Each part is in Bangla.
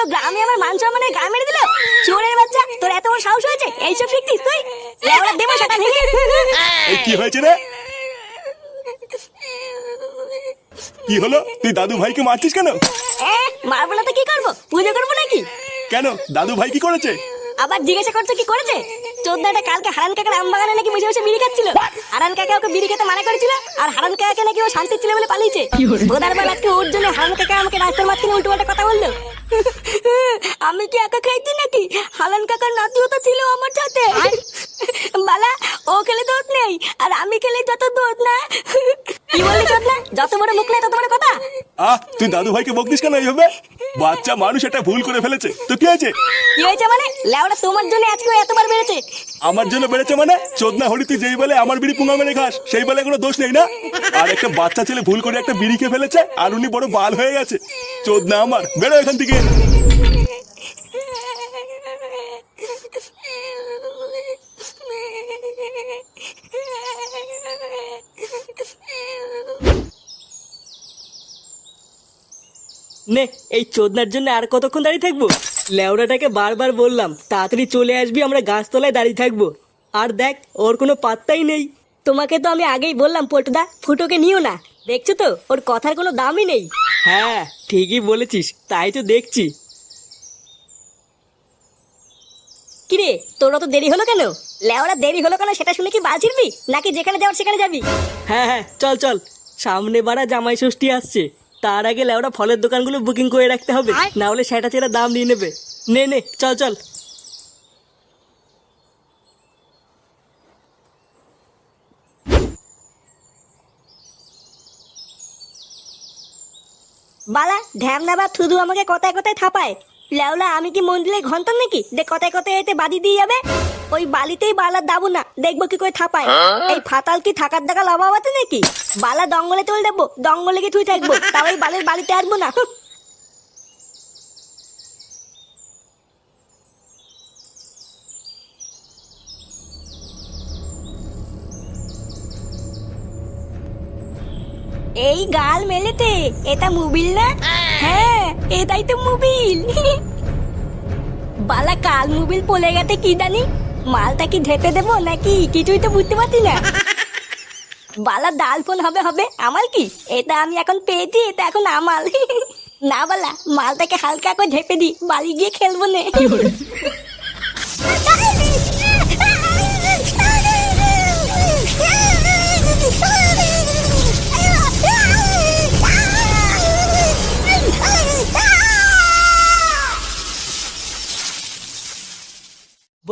পুরো গ্রামে আমার মান সম্মানের গা মেরে দিল। চোরের বাচ্চা তোর এত বড় সাহস হয়েছে? এইসব শিখতিস তুই? লেওড়া দেবো সেটা ভেঙে কি হয়েছে রে? কি হলো? তুই দাদু ভাইকে মারছিস কেন? মারবো না তো কি করব? পুজো করব নাকি? কেন? দাদু ভাই কি করেছে? আবার জিজ্ঞাসা করছ কি করেছে? চোদ্দাটা কালকে হারান কাকার আম বাগানে নাকি বসে বসে বিড়ি খাচ্ছিল। হারান কাকা ওকে বিড়ি খেতে মানা করেছিল আর হারান কাকাকে নাকি ও শান্তি ছিল বলে পালিয়েছে। বোধার বেলা আজকে ওর জন্য হারান কাকা আমাকে রাস্তার মাঝখানে উল্টো পাল্টা কথা বলল। আমি কি একা খাইছি নাকি? হালান কাকার নাতিও তো ছিল আমার সাথে। বালা ও খেলে দোষ নেই আর আমি খেলে যত দোষ না? কি বলে না যত বড় মুখ নেই তত বড় কথা। আহ তুই দাদু ভাইকে বকদিস কেন এইভাবে? বাচ্চা মানুষ এটা ভুল করে ফেলেছে। তো কি হয়েছে? কি হয়েছে মানে? লেওড়া তোমার জন্য আজকে এতবার বেড়েছে। আমার জন্য বেড়েছে মানে? চোদনা হরি তুই যেই বলে আমার বিড়ি পুঙ্গা মেরে খাস সেই বলে কোনো দোষ নেই না? আর একটা বাচ্চা ছেলে ভুল করে একটা বিড়ি খেয়ে ফেলেছে আর উনি বড় বাল হয়ে গেছে। চোদনা আমার বেরো এখান থেকে। নে এই চোদনার জন্য আর কতক্ষণ দাঁড়িয়ে থাকব? লেওড়াটাকে বারবার বললাম তাড়াতাড়ি চলে আসবি আমরা গাছতলায় দাঁড়িয়ে থাকব। আর দেখ ওর কোনো পাত্তাই নেই। তোমাকে তো আমি আগেই বললাম পল্টুদা ফুটোকে নিও না। দেখছ তো ওর কথার কোনো দামই নেই। হ্যাঁ ঠিকই বলেছিস তাই তো দেখছি। কিরে তোর তো দেরি হলো কেন? লেওরা দেরি হলো কেন সেটা শুনে কি বাল নাকি যেখানে যাওয়ার সেখানে যাবি? হ্যাঁ হ্যাঁ চল চল। সামনে বাড়া জামাই ষষ্ঠী আসছে। তার আগে লেওড়া ফলের দোকানগুলো বুকিং করে রাখতে হবে। না হলে সেটা চেরা দাম নিয়ে নেবে। নে নে চল চল। বালা ঢ্যামনা বা থুদু আমাকে কথায় কথায় থাপায়। লেওলা আমি কি মন্দিরে ঘন্টাম নাকি? যে কথায় কথায় এতে বাদি দিয়ে যাবে? ওই বালিতেই বালার দাবো না দেখব কি করে থাপায়। এই ফাতাল কি থাকার দেখা আছে নাকি? বালা দঙ্গলে তুলে দেবো দঙ্গলে কি তুই থাকব তাও ওই বালের বালিতে আসব না। এই গাল মেলেতে এটা মুবিল না? হ্যাঁ এটাই তো মুবিল। বালা কাল মুবিল পলে গেছে কি জানি? মালটা কি ঢেপে দেবো নাকি কিছুই তো বুঝতে পারছি না? বালা ডাল ফোন হবে হবে। আমার কি? এটা আমি এখন পেয়েছি, এটা এখন আমার না বালা, মালটাকে হালকা করে ঢেপে দি বাড়ি গিয়ে খেলব নে।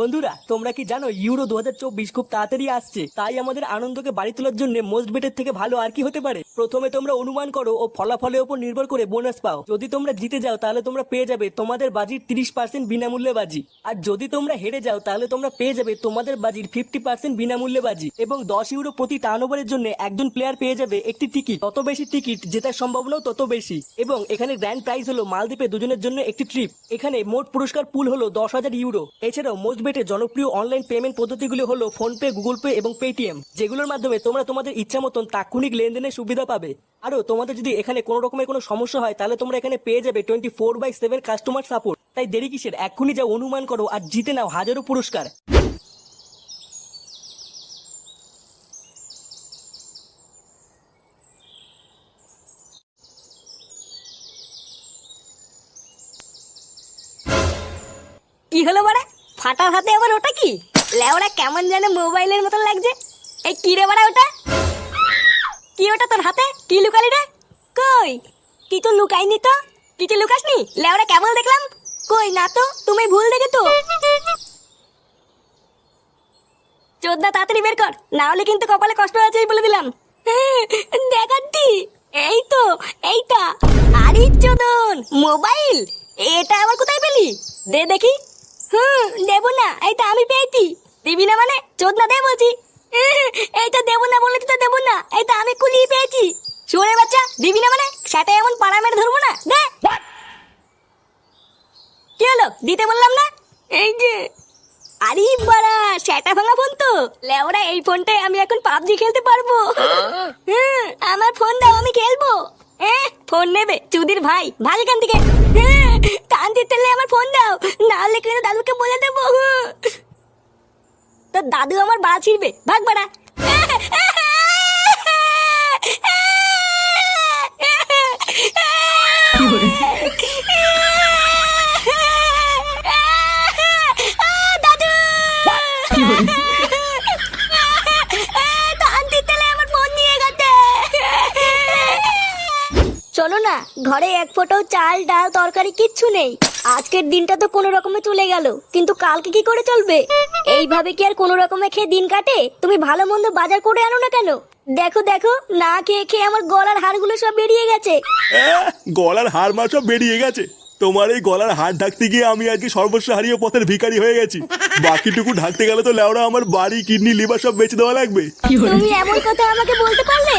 বন্ধুরা, তোমরা কি জানো ইউরো দু হাজার চব্বিশ খুব তাড়াতাড়ি আসছে? তাই আমাদের আনন্দকে বাড়ি তোলার জন্য মোস্ট বেটের থেকে ভালো আর কি হতে পারে? প্রথমে তোমরা অনুমান করো ও ফলাফলের উপর নির্ভর করে বোনাস পাও। যদি তোমরা জিতে যাও, তাহলে তোমরা পেয়ে যাবে তোমাদের বাজির তিরিশ পার্সেন্ট বিনামূল্যে বাজি। আর যদি তোমরা হেরে যাও, তাহলে তোমরা পেয়ে যাবে তোমাদের বাজির ফিফটি পার্সেন্ট বিনামূল্যে বাজি। এবং দশ ইউরো প্রতি টার্ন ওভারের জন্য একজন প্লেয়ার পেয়ে যাবে একটি টিকিট তত বেশি টিকিট জেতার সম্ভাবনাও তত বেশি। এবং এখানে গ্র্যান্ড প্রাইজ হলো মালদ্বীপে দুজনের জন্য একটি ট্রিপ এখানে মোট পুরস্কার পুল হলো দশ হাজার ইউরো। এছাড়াও মোস্ট জনপ্রিয় অনলাইন পেমেন্ট পদ্ধতিগুলি হলো ফোন পে গুগল পে এবং পেটিএম যেগুলোর মাধ্যমে তোমরা তোমাদের ইচ্ছা মতন তাৎক্ষণিক লেনদেনের সুবিধা পাবে। আরও তোমাদের যদি এখানে কোনো রকমের কোনো সমস্যা হয়, তাহলে তোমরা এখানে পেয়ে যাবে twenty four by seven customer support তাই দেরি কিসের? এক্ষুনি যা অনুমান করো আর জিতে নাও হাজারো পুরস্কার। কি হলো বাড়া ফাটার হাতে আবার ওটা কি? লেওরা কেমন যেন মোবাইলের মতন লাগছে। এই কি রে বাড়া ওটা? কি ওটা তোর হাতে? কি লুকালি রে? কই? কিছু লুকাইনি তো? কিছু লুকাসনি? লেওরা কেমন দেখলাম। কই না তো, তুমি ভুল দেখে তো চোদ্দা তাড়াতাড়ি বের কর, না হলে কিন্তু কপালে কষ্ট আছে বলে দিলাম। দেখাচ্ছি। এই তো, এইটা। আরে চোদন, মোবাইল? এটা আবার কোথায় পেলি? দে দেখি। হুম দেবো না এইটা আমি পেয়েছি। দিবি না মানে? চোদ না দে বলছি। এইটা দেবো না বলে তো দেবো না এইটা আমি কুলিয়ে পেয়েছি। শুনে বাচ্চা দিবি না মানে? সেটা এমন পাড়া মেরে ধরবো না দে। কি হলো দিতে বললাম না? এই যে আরে বাড়া সেটা ভাঙা ফোন তো। লেওরা এই ফোনটায় আমি এখন পাবজি খেলতে পারব। হুম, আমার ফোন দাও আমি খেলব। এ ফোন নেবে চুদির ভাই ভাগ এখান থেকে। হ্যাঁ, শান্তির তেলে আমার ফোন দাও। না হলে কিন্তু দাদুকে বলে দেবো। তো দাদু আমার বাড়া ছিড়বে। ভাগ বাড়া। চলো না, ঘরে এক ফোঁটাও চাল, ডাল, তরকারি কিচ্ছু নেই। আজকের দিনটা তো কোনো রকমে চলে গেল, কিন্তু কালকে কি করে চলবে? এইভাবে কি আর কোনো রকমে খেয়ে দিন কাটে? তুমি ভালো মন্দ বাজার করে আনো না কেন? দেখো দেখো, না খেয়ে খেয়ে আমার গলার হাড়গুলো সব বেরিয়ে গেছে। গলার হাড় মা সব বেরিয়ে গেছে। তোমার এই গলার হাড় ঢাকতে গিয়ে আমি আজকে সর্বস্ব হারিয়ে পথের ভিখারি হয়ে গেছি। বাকিটুকু ঢাকতে গেলে তো লেওড়া আমার বাড়ি কিডনি লিভার সব বেঁচে দেওয়া লাগবে। তুমি এমন কথা আমাকে বলতে পারলে?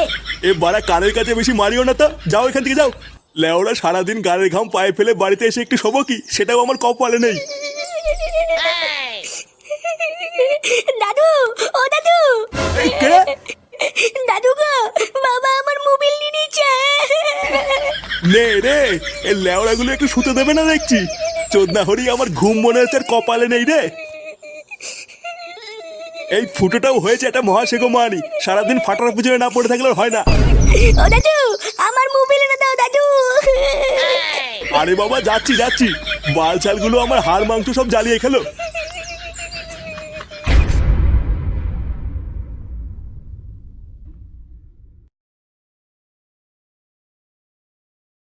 এ বাড়া কানের কাছে বেশি মারিও না তো। যাও এখান থেকে যাও। লেওড়া সারাদিন গানের ঘাম পায়ে ফেলে বাড়িতে এসে একটু শোবো কি? সেটাও আমার কপালে নেই। এই লেওড়াগুলো একটু শুতে দেবে না দেখছি? চোদনা হরি আমার ঘুম মনে হচ্ছে আর কপালে নেই রে। এই ফুটোটাও হয়েছে একটা মহাশেখ মানি সারাদিন ফাটার পুজোয় না পড়ে থাকলে হয় না। ও দাদু আমার মোবাইল না দাও দাদু। আরে বাবা যাচ্ছি যাচ্ছি। বাল চালগুলো আমার হাড় মাংস সব জ্বালিয়ে খেলো।